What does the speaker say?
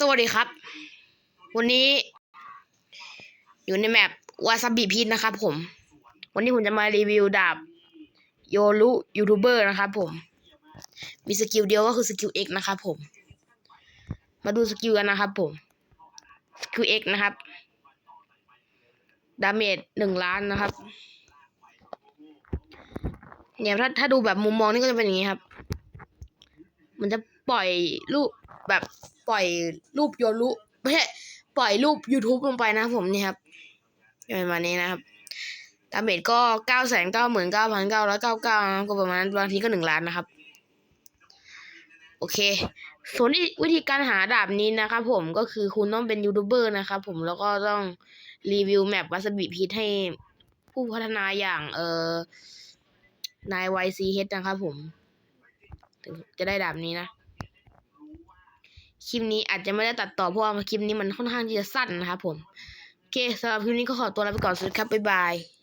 สวัสดีครับ วันนี้ อยู่ในแมปวาซาบิพีทนะครับผม วันนี้ผมจะมารีวิวดาบโยรุยูทูบเบอร์นะครับผม มีสกิลเดียวก็คือสกิล X นะครับผม มาดูสกิลกันนะครับผม สกิล X นะครับ ดาเมจหนึ่งล้านนะครับ เนี่ยถ้าถ้าดูแบบมุมมองนี่ก็จะเป็นอย่างนี้ครับ มันจะปล่อยรูป แบบปล่อยรูปโยรุไม่ใช่ปล่อยรูป YouTube ลงไปนะผมนี่ครับประมาณนี้นะครับดาเมจก็เก้าแสนเก้าหมื่นเก้าพันเก้าร้อยเก้าเก้าก็ประมาณนั้นบางทีก็หนึ่งล้านนะครับ โอเค ส่วนวิธีการหาดาบนี้นะครับผมก็คือคุณต้องเป็นยูทูบเบอร์นะครับผมแล้วก็ต้องรีวิวแมปวัสบิพีทให้ผู้พัฒนาอย่างเอ่อนาย YCH นะครับผมถึงจะได้ดาบนี้นะ คลิปนี้อาจจะไม่ได้ตัดต่อเพราะว่าคลิปนี้มันค่อนข้างที่จะสั้นนะครับผม โอเคสำหรับคลิปนี้ก็ขอตัวลาไปก่อนสวัสดีครับบ๊ายบาย